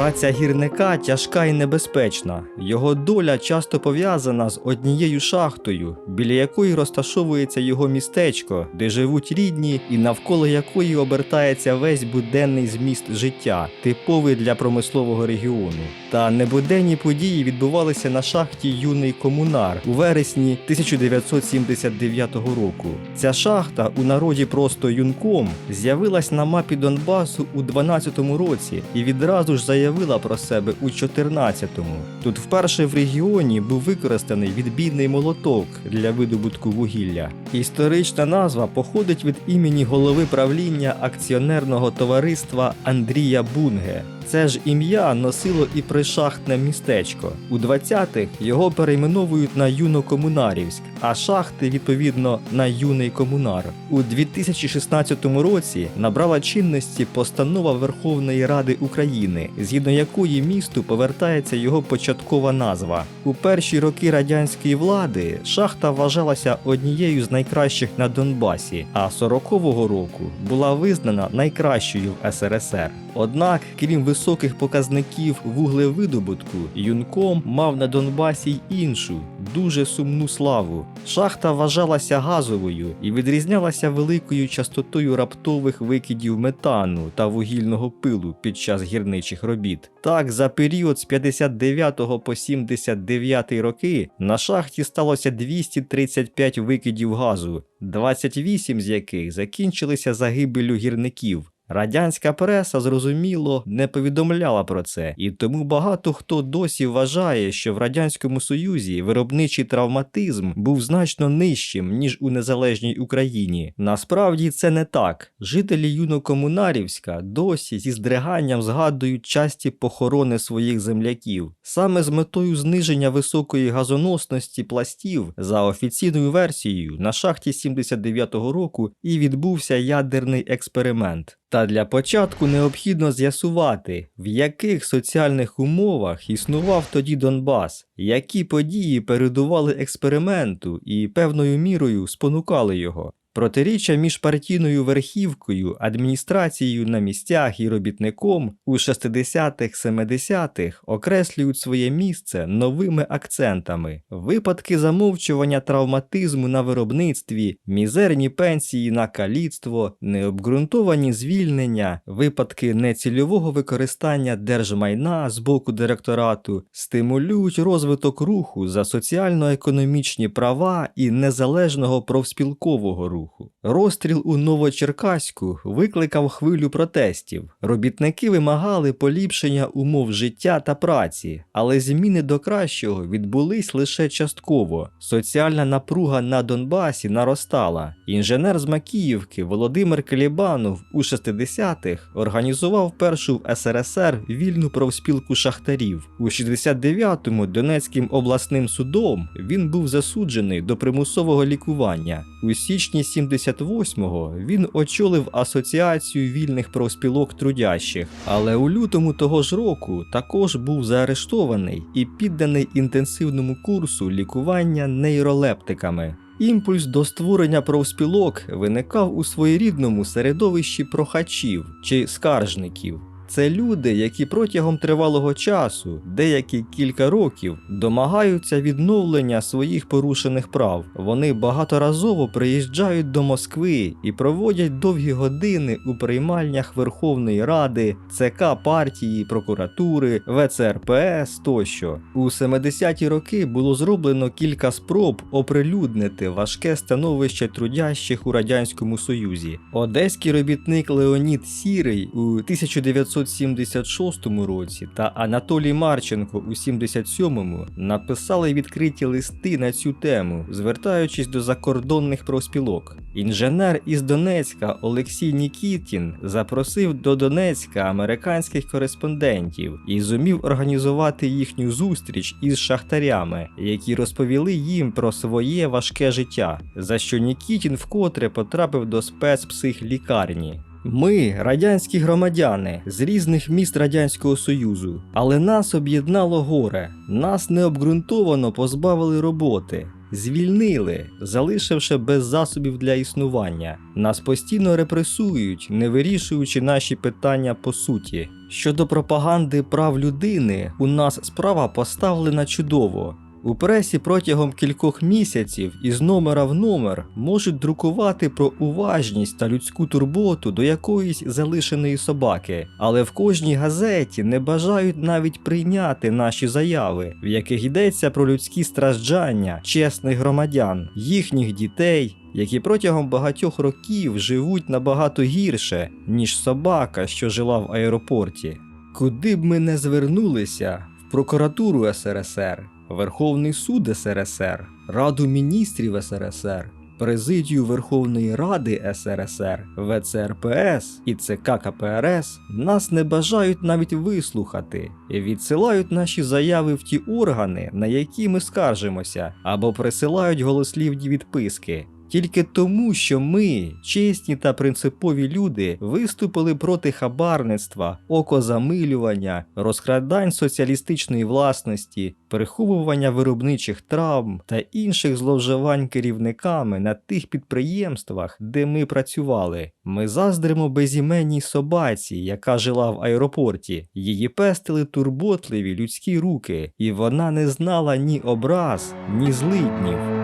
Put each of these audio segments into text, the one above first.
Праця гірника тяжка і небезпечна. Його доля часто пов'язана з однією шахтою, біля якої розташовується його містечко, де живуть рідні, і навколо якої обертається весь буденний зміст життя, типовий для промислового регіону. Та небуденні події відбувалися на шахті Юний Комунар у вересні 1979 року. Ця шахта у народі просто юнком з'явилась на мапі Донбасу у 12-му році і відразу ж заявила про себе у 14-му. Тут вперше в регіоні був використаний відбійний молоток для видобутку вугілля. Історична назва походить від імені голови правління акціонерного товариства Андрія Бунге. Це ж ім'я носило і пришахтне містечко. У 20-х його перейменовують на Юнокомунарівськ, а шахти відповідно на Юний Комунар. У 2016 році набрала чинності постанова Верховної Ради України, згідно якої місту повертається його початкова назва. У перші роки радянської влади шахта вважалася однією з найкращих на Донбасі, а 40-го року була визнана найкращою в СРСР. Однак, крім високих показників вуглевидобутку, Юнком мав на Донбасі й іншу, дуже сумну славу. Шахта вважалася газовою і відрізнялася великою частотою раптових викидів метану та вугільного пилу під час гірничих робіт. Так, за період з 59 по 79 роки на шахті сталося 235 викидів газу, 28 з яких закінчилися загибеллю гірників. Радянська преса, зрозуміло, не повідомляла про це, і тому багато хто досі вважає, що в Радянському Союзі виробничий травматизм був значно нижчим, ніж у незалежній Україні. Насправді це не так. Жителі Юнокомунарівська досі зі здриганням згадують часті похорони своїх земляків. Саме з метою зниження високої газоносності пластів, за офіційною версією, на шахті 79-го року і відбувся ядерний експеримент. Та для початку необхідно з'ясувати, в яких соціальних умовах існував тоді Донбас, які події передували експерименту і певною мірою спонукали його. Протиріччя між партійною верхівкою, адміністрацією на місцях і робітником у 60-х, 70-х окреслюють своє місце новими акцентами: випадки замовчування травматизму на виробництві, мізерні пенсії на каліцтво, необґрунтовані звільнення, випадки нецільового використання держмайна з боку директорату стимулюють розвиток руху за соціально-економічні права і незалежного профспілкового руху руху. Розстріл у Новочеркаську викликав хвилю протестів. Робітники вимагали поліпшення умов життя та праці, але зміни до кращого відбулись лише частково. Соціальна напруга на Донбасі наростала. Інженер з Макіївки Володимир Клібанов у 60-х організував першу в СРСР вільну профспілку шахтарів. У 69-му Донецьким обласним судом він був засуджений до примусового лікування. У січні 78-го він очолив асоціацію вільних профспілок трудящих, але у лютому того ж року також був заарештований і підданий інтенсивному курсу лікування нейролептиками. Імпульс до створення профспілок виникав у своєрідному середовищі прохачів чи скаржників. Це люди, які протягом тривалого часу, деякі кілька років, домагаються відновлення своїх порушених прав. Вони багаторазово приїжджають до Москви і проводять довгі години у приймальнях Верховної Ради, ЦК партії, прокуратури, ВЦРПС тощо. У 70-ті роки було зроблено кілька спроб оприлюднити важке становище трудящих у радянському союзі. Одеський робітник Леонід Сірий у 1900 1976 році та Анатолій Марченко у 77-му написали відкриті листи на цю тему, звертаючись до закордонних профспілок. Інженер із Донецька Олексій Нікітін запросив до Донецька американських кореспондентів і зумів організувати їхню зустріч із шахтарями, які розповіли їм про своє важке життя, за що Нікітін вкотре потрапив до спецпсихлікарні. Ми радянські громадяни з різних міст Радянського Союзу, але нас об'єднало горе, нас необґрунтовано позбавили роботи, звільнили, залишивши без засобів для існування. Нас постійно репресують, не вирішуючи наші питання по суті. Щодо пропаганди прав людини, у нас справа поставлена чудово. У пресі протягом кількох місяців із номера в номер можуть друкувати про уважність та людську турботу до якоїсь залишеної собаки, але в кожній газеті не бажають навіть прийняти наші заяви, в яких йдеться про людські страждання чесних громадян, їхніх дітей, які протягом багатьох років живуть набагато гірше, ніж собака, що жила в аеропорті. Куди б ми не звернулися в прокуратуру СРСР, Верховний суд СРСР, Раду міністрів СРСР, Президію Верховної Ради СРСР, ВЦРПС і ЦК КПРС нас не бажають навіть вислухати і відсилають наші заяви в ті органи, на які ми скаржимося, або присилають голослівні відписки. Тільки тому, що ми, чесні та принципові люди, виступили проти хабарництва, окозамилювання, розкрадань соціалістичної власності, переховування виробничих травм та інших зловживань керівниками на тих підприємствах, де ми працювали. Ми заздримо безіменній собаці, яка жила в аеропорті. Її пестили турботливі людські руки, і вона не знала ні образ, ні злиднів.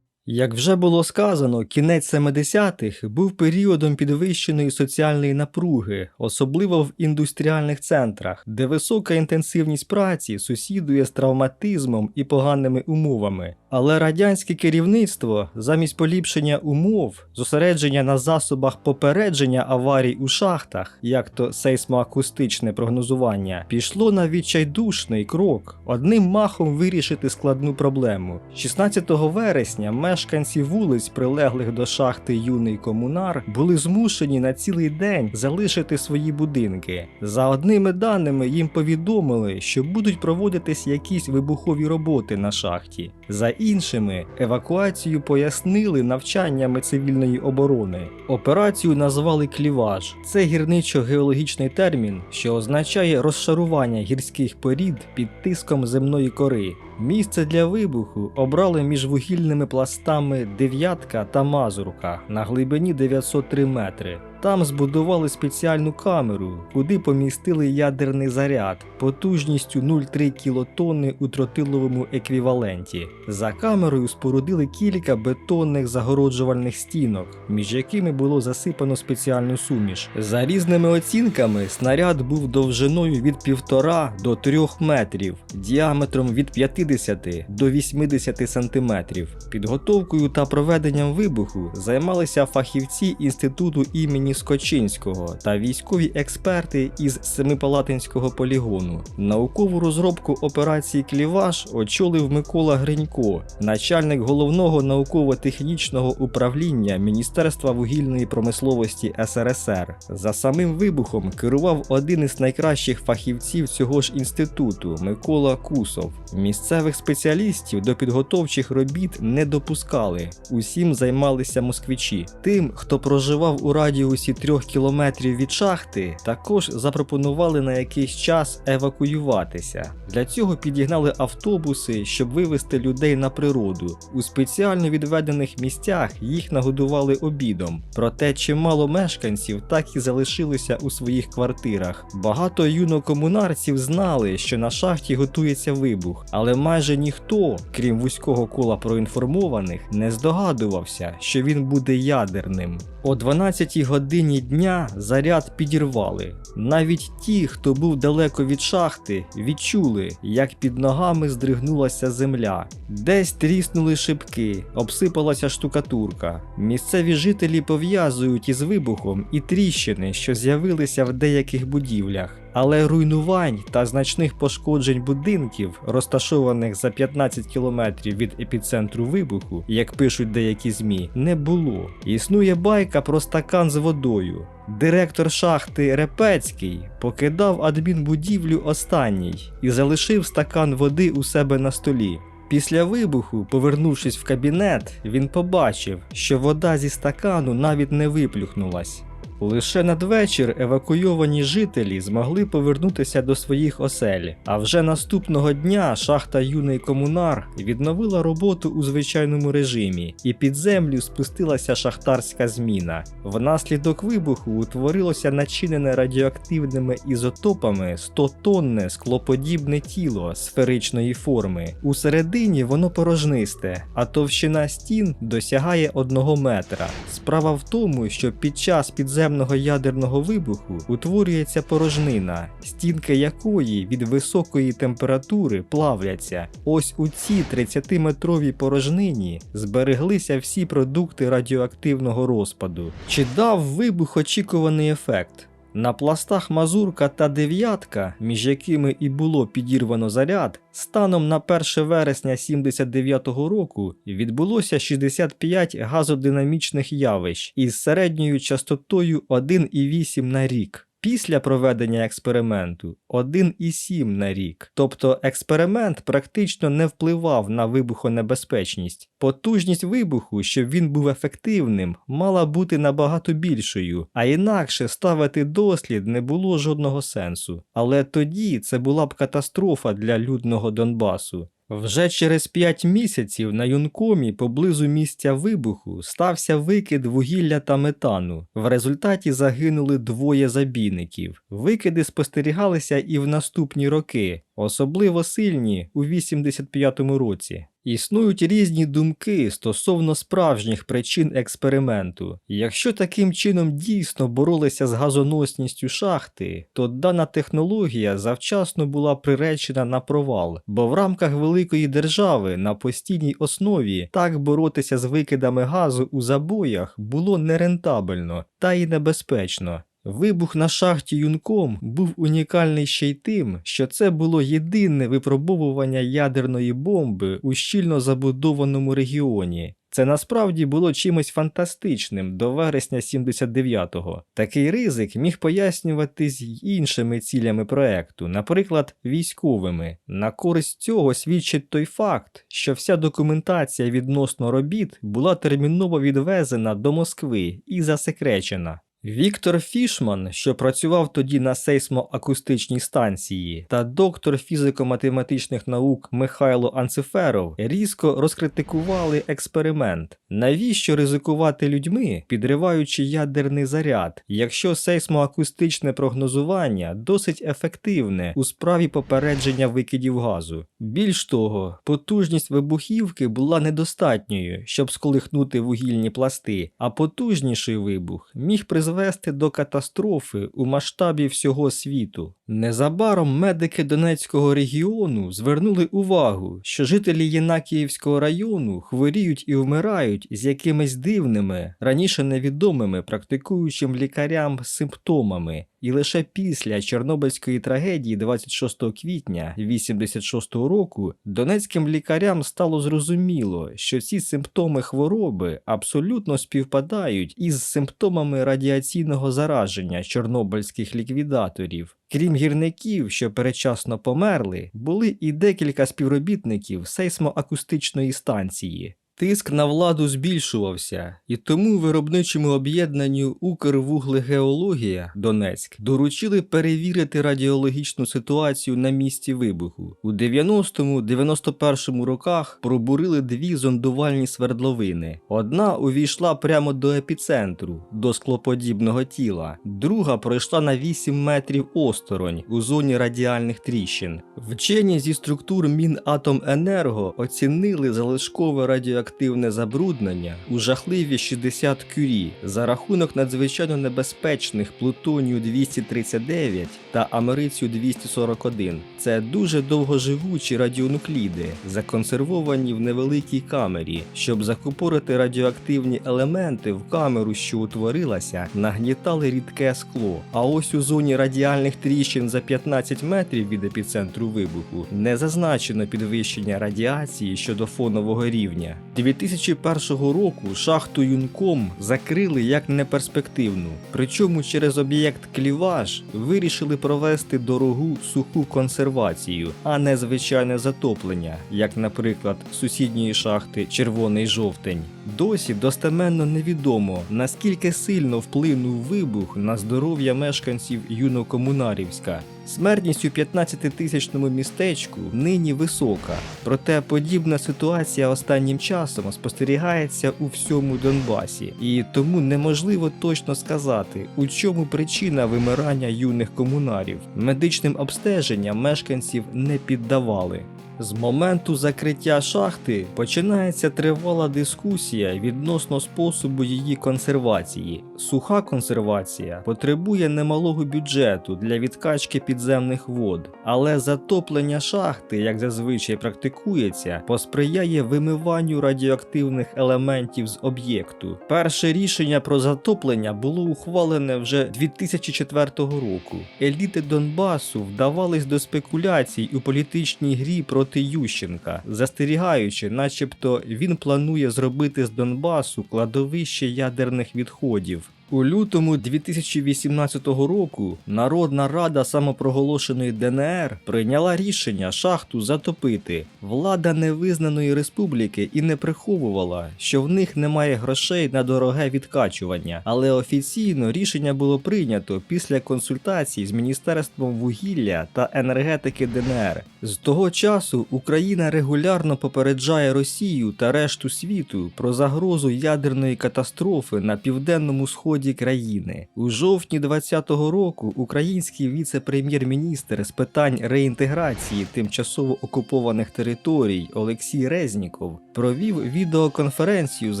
Як вже було сказано, кінець 70-х був періодом підвищеної соціальної напруги, особливо в індустріальних центрах, де висока інтенсивність праці сусідує з травматизмом і поганими умовами. Але радянське керівництво замість поліпшення умов, зосередження на засобах попередження аварій у шахтах, як то сейсмоакустичне прогнозування, пішло на відчайдушний крок одним махом вирішити складну проблему. 16 вересня мешканці вулиць, прилеглих до шахти Юний Комунар, були змушені на цілий день залишити свої будинки. За одними даними їм повідомили, що будуть проводитись якісь вибухові роботи на шахті. За іншими, евакуацію пояснили навчаннями цивільної оборони. Операцію назвали кліваж. Це гірничо-геологічний термін, що означає розшарування гірських порід під тиском земної кори. Місце для вибуху обрали між вугільними пластами Дев'ятка та Мазурка на глибині 903 метри. Там збудували спеціальну камеру, куди помістили ядерний заряд потужністю 0,3 кілотонни у тротиловому еквіваленті. За камерою спорудили кілька бетонних загороджувальних стінок, між якими було засипано спеціальну суміш. За різними оцінками, снаряд був довжиною від 1,5 до 3 метрів, діаметром від 50 до 80 сантиметрів. Підготовкою та проведенням вибуху займалися фахівці інституту імені Скочинського та військові експерти із Семипалатинського полігону. Наукову розробку операції Кліваш очолив Микола Гринько, начальник головного науково-технічного управління Міністерства вугільної промисловості СРСР. За самим вибухом керував один із найкращих фахівців цього ж інституту Микола Кусов. Місцевих спеціалістів до підготовчих робіт не допускали. Усім займалися москвичі. Тим, хто проживав у радіусі трьох кілометрів від шахти, також запропонували на якийсь час евакуюватися. Для цього підігнали автобуси, щоб вивезти людей на природу. У спеціально відведених місцях їх нагодували обідом. Проте чимало мешканців так і залишилися у своїх квартирах. Багато юнокомунарців знали, що на шахті готується вибух, але майже ніхто, крім вузького кола проінформованих, не здогадувався, що він буде ядерним. О 12 годині дня заряд підірвали. Навіть ті, хто був далеко від шахти, відчули, як під ногами здригнулася земля. Десь тріснули шибки, обсипалася штукатурка. Місцеві жителі пов'язують із вибухом і тріщини, що з'явилися в деяких будівлях. Але руйнувань та значних пошкоджень будинків, розташованих за 15 кілометрів від епіцентру вибуху, як пишуть деякі ЗМІ, не було. Існує байка про стакан з водою. Директор шахти Репецький покидав адмінбудівлю останній і залишив стакан води у себе на столі. Після вибуху, повернувшись в кабінет, він побачив, що вода зі стакану навіть не виплюхнулась. Лише надвечір евакуйовані жителі змогли повернутися до своїх осель. А вже наступного дня шахта Юний Комунар відновила роботу у звичайному режимі, і під землю спустилася шахтарська зміна. Внаслідок вибуху утворилося начинене радіоактивними ізотопами 100-тонне склоподібне тіло сферичної форми. Усередині воно порожнисте, а товщина стін досягає 1 метра. Справа в тому, що під час підземного ядерного вибуху утворюється порожнина, стінки якої від високої температури плавляться. Ось у цій 30-метровій порожнині збереглися всі продукти радіоактивного розпаду. Чи дав вибух очікуваний ефект? На пластах Мазурка та Дев'ятка, між якими і було підірвано заряд, станом на 1 вересня 79-го року відбулося 65 газодинамічних явищ із середньою частотою 1,8 на рік. Після проведення експерименту 1,7 на рік. Тобто експеримент практично не впливав на вибухонебезпечність. Потужність вибуху, щоб він був ефективним, мала бути набагато більшою, а інакше ставити дослід не було жодного сенсу. Але тоді це була б катастрофа для людного Донбасу. Вже через 5 місяців на Юнкомі поблизу місця вибуху стався викид вугілля та метану. В результаті загинули двоє забійників. Викиди спостерігалися і в наступні роки, особливо сильні у 85-му році. Існують різні думки стосовно справжніх причин експерименту. Якщо таким чином дійсно боролися з газоносністю шахти, то дана технологія завчасно була приречена на провал, бо в рамках великої держави на постійній основі так боротися з викидами газу у забоях було нерентабельно та й небезпечно. Вибух на шахті Юнком був унікальний ще й тим, що це було єдине випробовування ядерної бомби у щільно забудованому регіоні. Це насправді було чимось фантастичним до вересня 79-го. Такий ризик міг пояснюватись й іншими цілями проекту, наприклад, військовими. На користь цього свідчить той факт, що вся документація відносно робіт була терміново відвезена до Москви і засекречена. Віктор Фішман, що працював тоді на сейсмоакустичній станції, та доктор фізико-математичних наук Михайло Анциферов різко розкритикували експеримент. Навіщо ризикувати людьми, підриваючи ядерний заряд, якщо сейсмоакустичне прогнозування досить ефективне у справі попередження викидів газу? Більш того, потужність вибухівки була недостатньою, щоб сколихнути вугільні пласти, а потужніший вибух міг призвести призвести до катастрофи у масштабі всього світу. Незабаром медики Донецького регіону звернули увагу, що жителі Єнакіївського району хворіють і вмирають з якимись дивними, раніше невідомими практикуючим лікарям симптомами. І лише після Чорнобильської трагедії 26 квітня 86 року донецьким лікарям стало зрозуміло, що ці симптоми хвороби абсолютно співпадають із симптомами радіаційного зараження чорнобильських ліквідаторів. Крім гірників, що передчасно померли, були і декілька співробітників сейсмоакустичної станції. Тиск на владу збільшувався, і тому виробничому об'єднанню Укрвуглегеологія Донецьк доручили перевірити радіологічну ситуацію на місці вибуху. У 90-91 роках пробурили дві зондувальні свердловини. Одна увійшла прямо до епіцентру, до склоподібного тіла, друга пройшла на 8 метрів осторонь у зоні радіальних тріщин. Вчені зі структур Мінатоменерго оцінили залишкове радіоактивне забруднення у жахливі 60 кюрі за рахунок надзвичайно небезпечних плутонію 239 та америцію 241. Це дуже довгоживучі радіонукліди, законсервовані в невеликій камері. Щоб закупорити радіоактивні елементи в камеру, що утворилася, нагнітали рідке скло. А ось у зоні радіальних тріщин за 15 метрів від епіцентру вибуху не зазначено підвищення радіації щодо фонового рівня. 2001 року шахту Юнком закрили як неперспективну. Причому через об'єкт кліваж вирішили провести дорогу суху консервацію, а не звичайне затоплення, як, наприклад, сусідньої шахти Червоний жовтень. Досі достеменно невідомо, наскільки сильно вплинув вибух на здоров'я мешканців Юнокомунарівська. Смертність у 15-тисячному містечку нині висока, проте подібна ситуація останнім часом спостерігається у всьому Донбасі, і тому неможливо точно сказати, у чому причина вимирання юних комунарів. Медичним обстеженням мешканців не піддавали. З моменту закриття шахти починається тривала дискусія відносно способу її консервації. Суха консервація потребує немалого бюджету для відкачки підземних вод, але затоплення шахти, як зазвичай практикується, посприяє вимиванню радіоактивних елементів з об'єкту. Перше рішення про затоплення було ухвалене вже 2004 року. Еліти Донбасу вдавались до спекуляцій у політичній грі проти Ющенка, застерігаючи, начебто він планує зробити з Донбасу кладовище ядерних відходів. У лютому 2018 року Народна Рада самопроголошеної ДНР прийняла рішення шахту затопити. Влада невизнаної республіки і не приховувала, що в них немає грошей на дороге відкачування, але офіційно рішення було прийнято після консультацій з Міністерством вугілля та енергетики ДНР. З того часу Україна регулярно попереджає Росію та решту світу про загрозу ядерної катастрофи на південному сході країни. У жовтні 2020 року український віце-прем'єр-міністр з питань реінтеграції тимчасово окупованих територій Олексій Резніков провів відеоконференцію з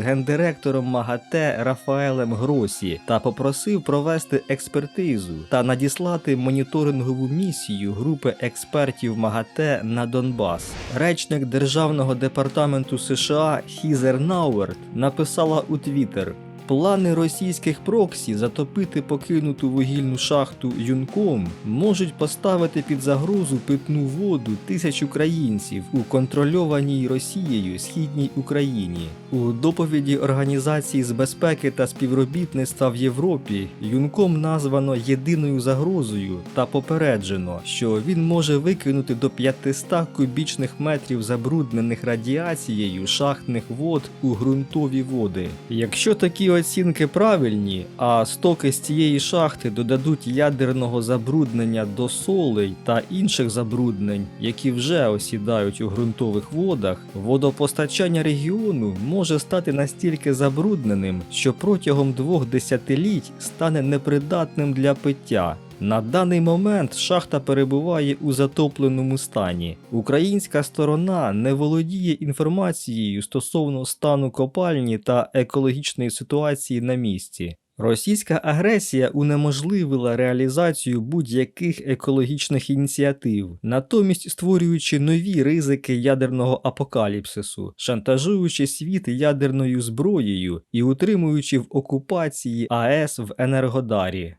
гендиректором МАГАТЕ Рафаелем Гросі та попросив провести експертизу та надіслати моніторингову місію групи експертів МАГАТЕ на Донбас. Речник Державного департаменту США Хізер Науерт написала у Твіттер. Плани російських проксі затопити покинуту вугільну шахту Юнком можуть поставити під загрозу питну воду тисяч українців у контрольованій Росією східній Україні. У доповіді Організації з безпеки та співробітництва в Європі Юнком названо єдиною загрозою та попереджено, що він може викинути до 500 кубічних метрів забруднених радіацією шахтних вод у ґрунтові води. Якщо такі оцінки правильні, а стоки з цієї шахти додадуть ядерного забруднення до солей та інших забруднень, які вже осідають у ґрунтових водах, водопостачання регіону може стати настільки забрудненим, що протягом двох десятиліть стане непридатним для пиття. На даний момент шахта перебуває у затопленому стані. Українська сторона не володіє інформацією стосовно стану копальні та екологічної ситуації на місці. Російська агресія унеможливила реалізацію будь-яких екологічних ініціатив, натомість створюючи нові ризики ядерного апокаліпсису, шантажуючи світ ядерною зброєю і утримуючи в окупації АЕС в Енергодарі.